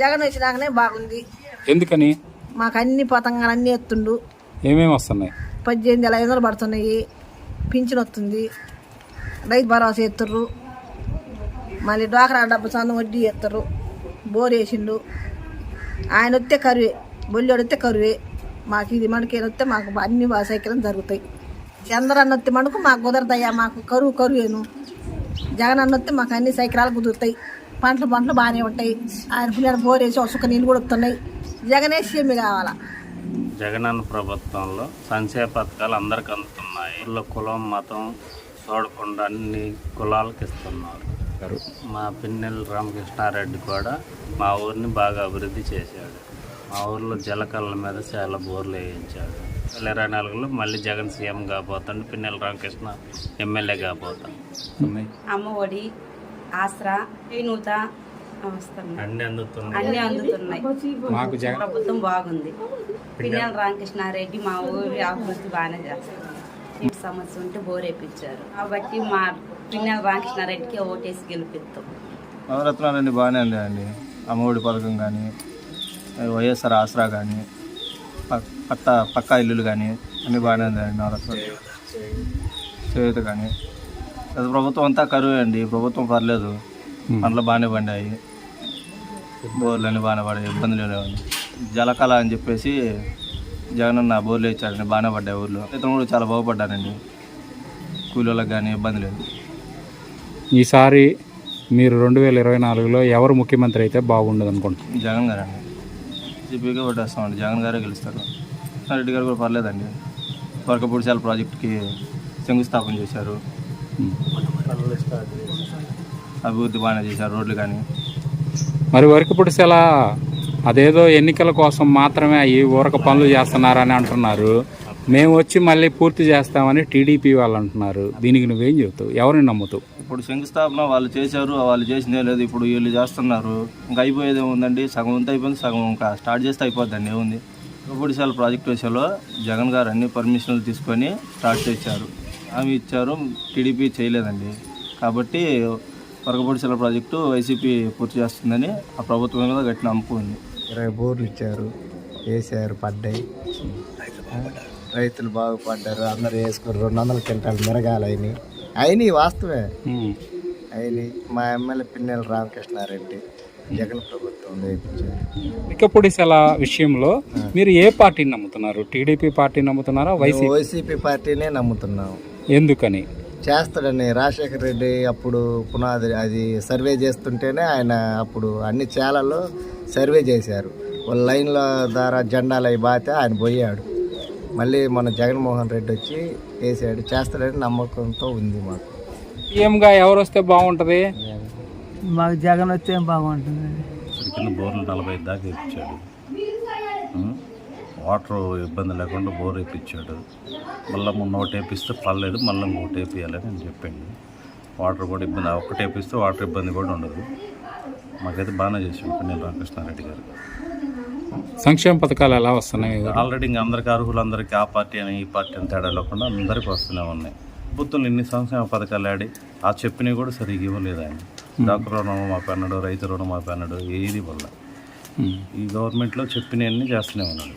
జగన్ వచ్చినాకనే బాగుంది. ఎందుకని? మాకు అన్ని పతంగాలు అన్నీ ఎత్తుండు. ఏమేమి వస్తున్నాయి? పద్దెనిమిది వేల ఐదు వందలు పడుతున్నాయి. పింఛన్ వస్తుంది. రైతు భరోసా ఎత్తుర్రు. మళ్ళీ డ్వాక్రా డబ్బు సొంతం వడ్డీ ఎత్తుర్రు. బోర్ వేసిండు. ఆయన వస్తే కరువే. బొల్లివాడు వస్తే కరువే. మాకు ఇది మనకి వస్తే మాకు అన్ని సైకిల్ జరుగుతాయి. చంద్రన్న వస్తే మనకు మాకు కుదరదయ్యా మాకు కరువు కరువేను. జగన్ అన్న వస్తే మాకు అన్ని సైకిరాలు కుదురుతాయి. పంటలు పంటలు బాగానే ఉంటాయి. ఆయన పిల్లలు బోర్ వేసి ఒక నీళ్ళు కూడా వస్తున్నాయి. జగనే సీఎం కావాలా? జగనన్న ప్రభుత్వంలో సంక్షేమ పథకాలు అందరికి అందుతున్నాయి. కులం మతం చూడకుండా అన్ని కులాలకు ఇస్తున్నారు. మా పిన్నెల రామకృష్ణారెడ్డి కూడా మా ఊరిని బాగా అభివృద్ధి చేశాడు. మా ఊర్లో జలకళల మీద చాలా బోర్లు వేయించాడు. వేల ఇరవై నాలుగులో మళ్ళీ జగన్ సీఎం కాబోతాడు పిన్నెల రామకృష్ణ ఎమ్మెల్యే కాబోతాడు. అమ్మఒడి ఆసరా వస్తున్నాయి అన్ని అందుతున్నాయి. అన్ని అందుతున్నాయి. మాకు జగన్ ప్రభుత్వం బాగుంది. పిన్నెల రామకృష్ణారెడ్డి మా ఊరి అభివృద్ధి బాగానే చేస్తారు. సమస్య ఉంటే బోర్ వేయించారు కాబట్టి మా పిన్నెల రామకృష్ణారెడ్డికి ఓటేసి గెలిపిస్తాం. నవరత్నాలన్నీ బాగానే ఉన్నాయండి అమ్మఒడి పథకం కానీ వైఎస్ఆర్ ఆసరా కానీ పట్ట పక్కా ఇల్లులు కానీ అన్నీ బాగానే ఉన్నాయండి నవరత్నాలు. చేయూత కానీ. గత ప్రభుత్వం అంతా కరువే అండి. ప్రభుత్వం పర్లేదు. పంటలు బాగానే పండాయి. బోర్లు అన్నీ బాగానే పడాయి ఇబ్బందులు లేవండి. జలకళ అని చెప్పేసి జగనన్న బోర్లు ఇచ్చాడండి బాగానే పడ్డాయి ఊర్లో. ఇతను కూడా చాలా బాగుపడ్డానండి కూలీలకు కానీ ఇబ్బంది లేదు. ఈసారి మీరు రెండు వేల ఇరవై నాలుగులో ఎవరు ముఖ్యమంత్రి అయితే బాగుండదు అనుకుంటున్నారు? జగన్ గారు అండి జీపీగా ఓటేస్తామండి జగన్ గారే గెలుస్తారు. రెడ్డి గారు కూడా పర్లేదండి. వరకపూడిశాల ప్రాజెక్టుకి శంకుస్థాపన చేశారు. అభివృద్ధి బాగానే చేశారు రోడ్లు కానీ. మరి వరకు పుడిసెల అదేదో ఎన్నికల కోసం మాత్రమే ఈ ఊరక పనులు చేస్తున్నారని అంటున్నారు. మేము వచ్చి మళ్ళీ పూర్తి చేస్తామని టీడీపీ వాళ్ళు అంటున్నారు. దీనికి నువ్వేం చెబుతావు? ఎవరిని నమ్ముతావు? ఇప్పుడు శంకుస్థాపన వాళ్ళు చేశారు వాళ్ళు చేసిందే లేదు ఇప్పుడు వీళ్ళు చేస్తున్నారు. ఇంకా అయిపోయేది ఏముందండి? సగం అంతా అయిపోయింది సగం ఇంకా స్టార్ట్ చేస్తే అయిపోద్దండి ఏముంది? వరకపూడిశాల ప్రాజెక్ట్ విషయంలో జగన్ గారు అన్ని పర్మిషన్లు తీసుకొని స్టార్ట్ చేశారు. అవి ఇచ్చారు టీడీపీ చేయలేదండి. కాబట్టి వరకపూడిశాల ప్రాజెక్టు వైసీపీ పూర్తి చేస్తుందని ఆ ప్రభుత్వం మీద గట్టి నమ్మకం ఉంది. ఇరవై బోర్లు ఇచ్చారు వేసారు పడ్డాయి. రైతులు బాగుపడ్డారు. అందరు వేసుకుని రెండు వందల క్వింటాలు మిరగాయలు అయినాయి. అయినాయి వాస్తవే అయినాయి. మా ఎమ్మెల్యే పిన్నెల రామకృష్ణారెడ్డి జగన్ ప్రభుత్వం ఇకపుడిసెల విషయంలో మీరు ఏ పార్టీని నమ్ముతున్నారు? టీడీపీ పార్టీ నమ్ముతున్నారా? వైసీపీ? వైసీపీ పార్టీనే నమ్ముతున్నాం. ఎందుకని? చేస్తాడని రాజశేఖర రెడ్డి అప్పుడు పునాది అది సర్వే చేస్తుంటేనే ఆయన అప్పుడు అన్ని చేలల్లో సర్వే చేశారు. వాళ్ళ లైన్ల ద్వారా జెండాలు అవి బాతే ఆయన పోయాడు. మళ్ళీ మన జగన్మోహన్ రెడ్డి వచ్చి వేసాడు. చేస్తాడని నమ్మకంతో ఉంది మాకు. సీఎంగా ఎవరు వస్తే బాగుంటుంది? మాకు జగన్ వస్తే బాగుంటుంది? బోర్లు నలభై దాకా ఇప్పించాడు ఉం? వాటర్ ఇబ్బంది లేకుండా బోర్ వేయించాడు మళ్ళీ మొన్న ఒకటి వేపిస్తే పర్లేదు మళ్ళీ ఇంకోటి వేపియాలని అని చెప్పండి వాటర్ కూడా ఇబ్బంది ఒకటి వేపిస్తే వాటర్ ఇబ్బంది కూడా ఉండదు. మాకైతే బాగానే చేసాడు పిన్నెల రామకృష్ణారెడ్డి గారు. సంక్షేమ పథకాలు ఎలా వస్తున్నాయి? ఆల్రెడీ ఇంకా అందరికీ అర్హులందరికీ ఆ పార్టీ అని ఈ పార్టీ అని తేడా లేకుండా అందరికీ వస్తూనే ఉన్నాయి. ప్రభుత్వం ఇన్ని సంక్షేమ పథకాలు ఆడి ఆ చెప్పినవి కూడా సరిగ్గా ఇవ్వలేదు ఆయన. డాక్టర్ రుణం మా పెన్నడు రైతు రుణం మా పెన్నడు ఏది వల్ల ఉమ్. ఈ గవర్నమెంట్లో చెప్పినవన్నీ చేస్తూనే ఉన్నాడు.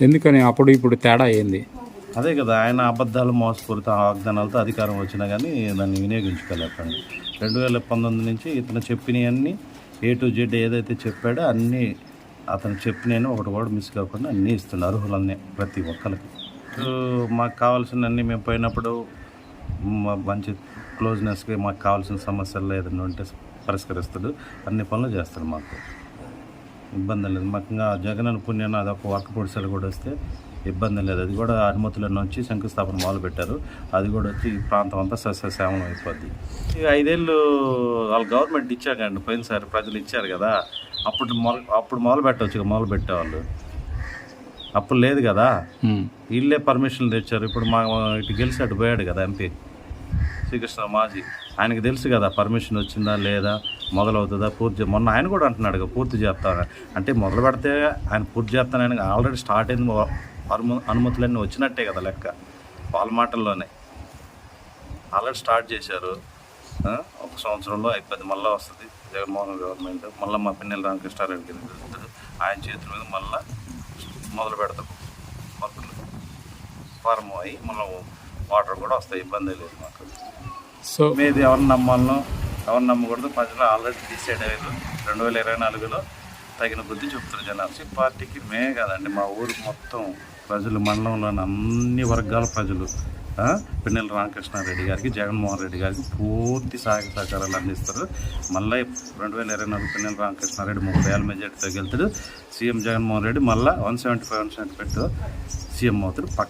ఎందుకని అప్పుడు ఇప్పుడు తేడా ఏంది? అదే కదా ఆయన అబద్ధాలు మోసపూరిత వాగ్దానాలతో అధికారం వచ్చినా కానీ దాన్ని వినియోగించుకోలేకండి. రెండు వేల పంతొమ్మిది నుంచి ఇతను చెప్పినవన్నీ ఏ టు జెడ్ ఏదైతే చెప్పాడో అన్నీ అతను చెప్పినవి ఒకటి కూడా మిస్ కాకుండా అన్నీ ఇస్తున్నారు అర్హులన్నీ ప్రతి ఒక్కరికి మాకు కావాల్సినన్నీ మేము పోయినప్పుడు మా మంచి క్లోజ్నెస్కి మాకు కావాల్సిన సమస్యలు ఏదైనా ఉంటే పరిష్కరిస్తాడు. అన్ని పనులు చేస్తాడు మాకు. ఇబ్బంది లేదు. ఇంకా జగన్ పుణ్యాన్ని అదొక వర్క్ పొడిసెలు కూడా వస్తే ఇబ్బంది లేదు. అది కూడా అనుమతులను వచ్చి శంకుస్థాపన మొదలు పెట్టారు అది కూడా వచ్చి ఈ ప్రాంతం అంతా సస్యశ్యామలం అయిపోద్ది. ఐదేళ్ళు వాళ్ళ గవర్నమెంట్ ఇచ్చాకండి. పోయినసారి ప్రజలు ఇచ్చారు కదా. అప్పుడు మొదలు అప్పుడు మొదలు పెట్టవచ్చు మొదలు పెట్టేవాళ్ళు అప్పుడు లేదు కదా. వీళ్ళే పర్మిషన్లు తెచ్చారు. ఇప్పుడు మా ఇటు గెలిచి అటు పోయాడు కదా ఎంపీ. శ్రీకృష్ణ మాజీ. ఆయనకి తెలుసు కదా పర్మిషన్ వచ్చిందా లేదా మొదలవుతుందా పూర్తి మొన్న ఆయన కూడా అంటున్నాడు కదా పూర్తి చేస్తాను అంటే మొదలు పెడితే ఆయన పూర్తి చేస్తానని ఆల్రెడీ స్టార్ట్ అయింది అనుమ అనుమతులన్నీ వచ్చినట్టే కదా లెక్క వాళ్ళ మాటల్లోనే. ఆల్రెడీ స్టార్ట్ చేశారు. ఒక సంవత్సరంలో అయిపోయింది మళ్ళీ వస్తుంది. జగన్మోహన్ గవర్నమెంట్ మళ్ళీ మా పిన్నెల రామకృష్ణారెడ్డి కింద ఆయన చేతుల మీద మళ్ళీ మొదలు పెడతాం. మొక్కలు ఫార్మ్ అయ్యి మళ్ళీ వాటర్ కూడా వస్తాయి ఇబ్బంది లేదు మాకు. సో మీది ఎవరిని నమ్మాలనో ఎవరిని నమ్మకూడదు ప్రజలు ఆల్రెడీ డిసైడ్ అయ్యారు. రెండు వేల ఇరవై నాలుగులో తగిన బుద్ధి చెప్తారు జనాలు. పార్టీకి మే కాదండి మా ఊరు మొత్తం ప్రజలు మండలంలోని అన్ని వర్గాల ప్రజలు పిన్నెల రామకృష్ణారెడ్డి గారికి జగన్మోహన్ రెడ్డి గారికి పూర్తి సహాయ సహకారాలు అందిస్తారు. మళ్ళీ రెండు వేల ఇరవై నాలుగు పిన్నెల రామకృష్ణారెడ్డి ముప్పై ఏళ్ళ మెజార్టీతో గెలుతాడు. సీఎం జగన్మోహన్ రెడ్డి మళ్ళీ one seventy five one seventy పెట్టు సీఎం అవుతాడు. పక్క